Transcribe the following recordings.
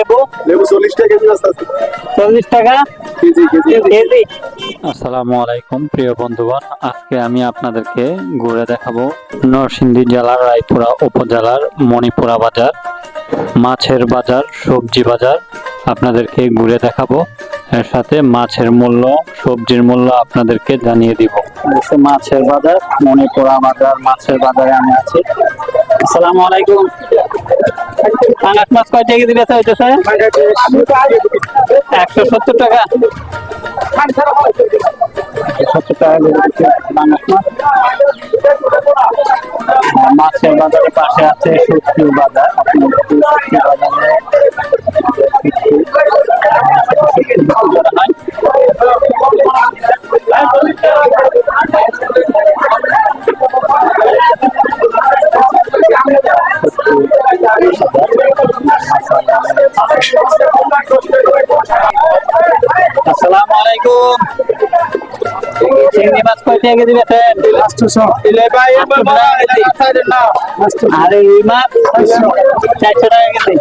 লেবু? লেবু চল্লিশ টাকা কেজি আছে। চল্লিশ টাকা? KG KG. কেজি। আসসালামু আলাইকুম প্রিয় বন্ধুগণ। আজকে আমি আপনাদেরকে ঘুরে দেখাবো নরসিংদী জেলার রায়পুরা উপজেলার মণিপুরা বাজার মাছের বাজার সবজি বাজার। আপনাদেরকে ঘুরে দেখাবো। এর সাথে মাছের মূল্য, সবজির মূল্য আপনাদেরকে জানিয়ে দিব। মাছের বাজার, মণিপুরা বাজার, মাছের বাজারে আমি আছি। আসসালামু আলাইকুম। পাঙ্গাস মাছ কয় টাকা বেচা হইতেছে? একশো সত্তর টাকা। সত্তর টাকা মাছ। মাছের বাজারের পাশে আছে সবজি বাজার। বাজারে। চিংড়ি মাছ কয় টাকা কেজি বেচেন আর এই রুই মাছ চারশো টাকা কেজি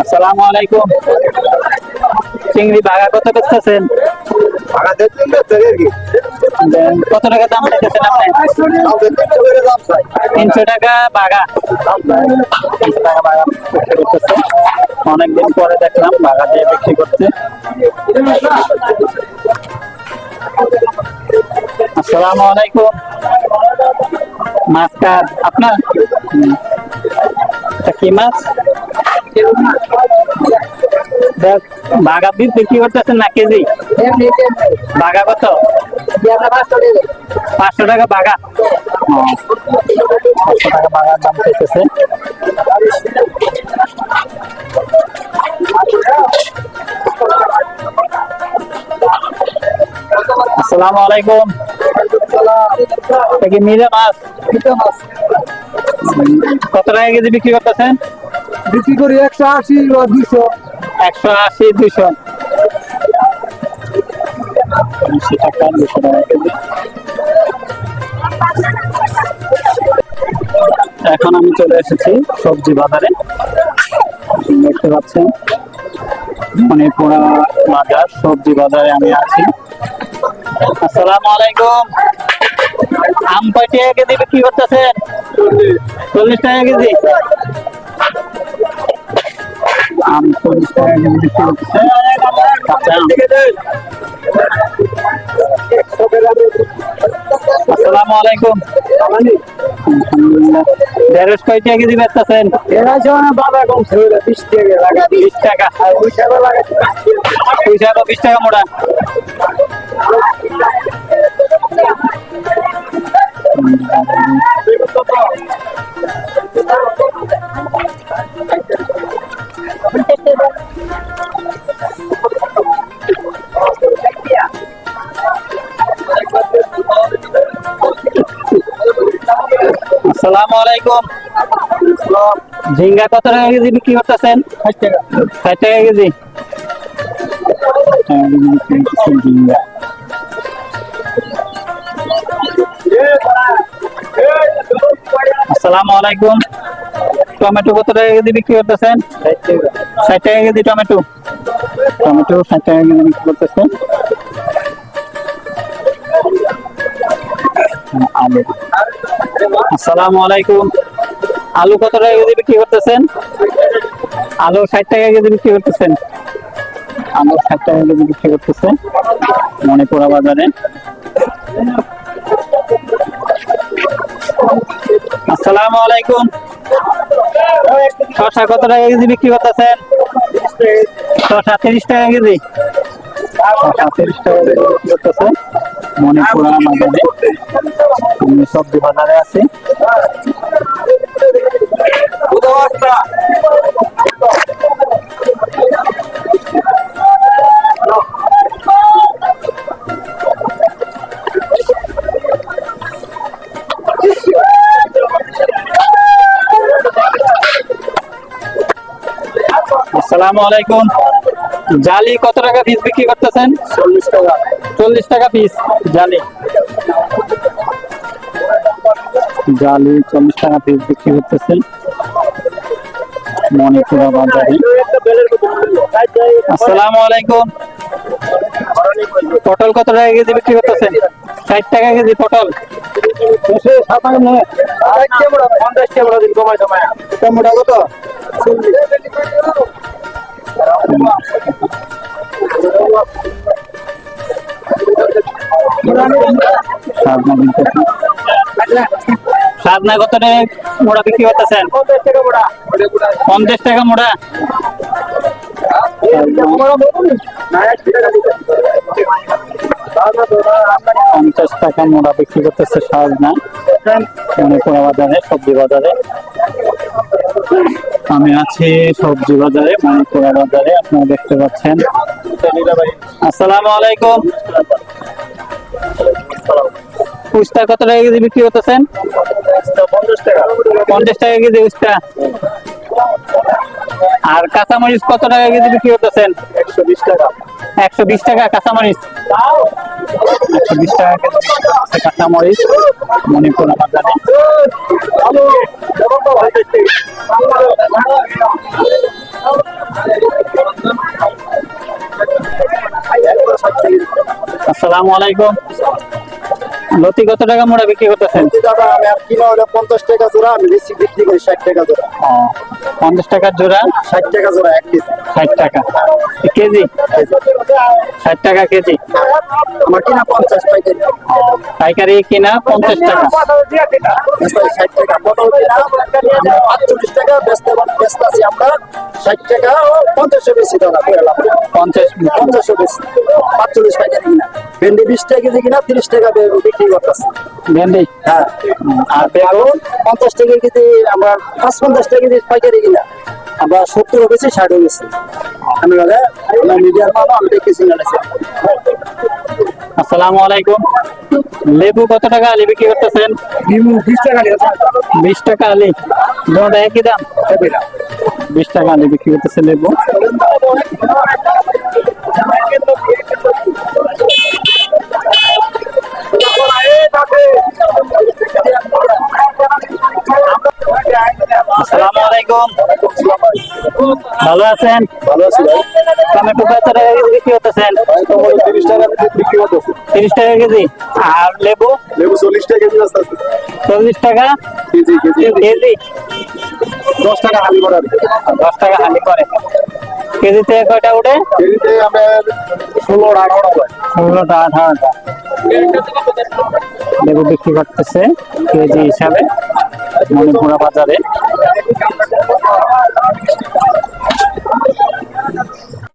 আসসালামু আলাইকুম। চিংড়ি ভাগা কত করতেছেন কত টাকা দাম চাইতেছেন আপনি? তিনশো টাকা বাগা তিনশো টাকা বাগা বিক্রি করতেছে। অনেকদিন পরে দেখলাম বাগা দিয়ে বিক্রি করছে। আসসালামু আলাইকুম। মাছ কার আপনার। কি মাছ? বাগা দিয়ে বিক্রি করতেছেন না কেজি? বাগা কত? পাঁচশো টাকা। বাগা ও, পাঁচশো টাকা বাগার দাম চাইতেছে আসসালামু আলাইকুম। কি মিরে মাছ? কত টাকা কেজি বিক্রি করতেছেন? বিক্রি করি একশো আশি বা দুশো একশো আশি দুশো আশি টাকা দুশো টাকা কেজি। এখন আমি চলে এসেছি সবজি বাজারে। দেখতে পাচ্ছেন মণিপুরা বাজার, সবজি বাজারে আমি আছি। আসসালামু আলাইকুম। আম টাকা কেজি বিক্রি করতেছেন? চল্লিশ টাকা কেজি। আম চল্লিশ টাকা কেজি বিক্রি আসসালামু আলাইকুম। ঢেঁড়স কয় টাকা কেজি বেচতেছেন? বাবা কমছে বিশ টাকা বিশ টাকা। পয়সা বিশ টাকা মোটা আসসালামু আলাইকুম। ঝিঙ্গা কত টাকা কেজি বিক্রি করতেছেন? ষাট টাকা। ষাট টাকা কেজি? ঝিঙ্গা আসসালামু আলাইকুম। টমেটো কত টাকা কেজি বিক্রি করতেছেন? ষাট টাকা কেজি টমেটো। টমেটো ষাট টাকা কেজি বিক্রি করতেছেন। আলু। আসসালামু আলাইকুম। আলু কত টাকা কেজি বিক্রি করতেছেন? আলু ষাট টাকা কেজি বিক্রি করতেছেন। আলু ষাট টাকা কেজি বিক্রি মণিপুরা বাজারে। আসসালামু আলাইকুম। শশা কত টাকা কেজি বিক্রি করতেছেন? শশা তিরিশ টাকা কেজি। শশা তিরিশ টাকা বিক্রি করতেছে আছি। আসসালামু আলাইকুম। জালি কত টাকা পিস বিক্রি করতেছেন? চল্লিশ টাকা। চল্লিশ টাকা পিস জালি। জালি চল্লিশ টাকা পিস বিক্রি করতেছে মণিপুরা বাজারে। আসসালামু আলাইকুম। পটল কত টাকা কেজি বিক্রি করতেছেন? ষাট টাকা কেজি পটল। পঞ্চাশ টাকা। কত? সাজনা নাই কত মোড়া বিক্রি করতেছেন? পঞ্চাশ টাকা মোড়া। পঞ্চাশ টাকা মোড়া বিক্রি করতেছে সাজনা মণিপুরা বাজারে, সবজি বাজারে। আমি আছি সবজি বাজারে, মণিপুরা বাজারে, আপনারা দেখতে পাচ্ছেন। আসসালামু আলাইকুম। উস্তা কত টাকা কেজি বিক্রি করতেছেন? পঞ্চাশ টাকা কেজি উস্তা। আর কাঁচামরিচ কত টাকা কেজি বিক্রি করতেছেন? একশো বিশ টাকা। একশো বিশ টাকা কাঁচামরিচ। একশো বিশ টাকা কাঁচামরিচ। মণিপুর আমার দেখছি আসসালামু আলাইকুম। লতি কত টাকা মোড়া বিক্রি করতেছেন? দাদা আমি আর কিনা হলে পঞ্চাশ টাকা জোড়া আমি বেশি বিক্রি করি ষাট টাকা জোড়া। ও, পঞ্চাশ টাকার জোড়া? ষাট টাকা জোড়া এক কেজি। ষাট টাকা। কেজি? ষাট টাকা কেজি। আমার কিনা পঞ্চাশ পাইকারি। পাইকারি কিনা পঞ্চাশ টাকা। বেচতে ষাট টাকা পটল কিনা পাঁচচল্লিশ টাকা বেচতে বেচতে আছি আমরা ষাট টাকা ও পঞ্চাশও বেশি দাদা নেই। পঞ্চাশ বেশি। পাঁচচল্লিশ পাইকারি কিনা। ভেন্ডি বিশ টাকা কেজি কিনা তিরিশ টাকা বে- বিক্রি করতেছি ভেন্ডি হ্যাঁ। আর বেগুন পঞ্চাশ টাকা কেজি আমরা পাঁচ পঞ্চাশ টাকা কেজি পাইকারি কিনা। আমরা সত্তরও বেশি ষাটও বেশি আমি বলে আমরা মিডিয়ার মাল আমি দেখতেছি না আসসালামু আলাইকুম। লেবু কত টাকা আলি বিক্রি করতেছেন? বিশ টাকা বিশ টাকা আলি। দুটা একই দাম। বিশ টাকা আলি বিক্রি করতেছে লেবু। ভালো আছেন? ভালো আছি ভাই। টমেটো কত টাকা বিক্রি তো বলে তিরিশ টাকা বিক্রি করতেছে। তিরিশ টাকা কেজি? আর লেবু? লেবু চল্লিশ টাকা কেজি আছে চল্লিশ টাকা? KG KG. কেজি? দশ টাকা হালি করার দশ টাকা হালি করে। কেজিতে কয়টা উঠে? কেজিতে আমরা ষোলো আঠারো হয়। ষোলোটা আঠারোটা। লেবু বিক্রি করতেছে কেজি হিসাবে মণিপুরা বাজারে।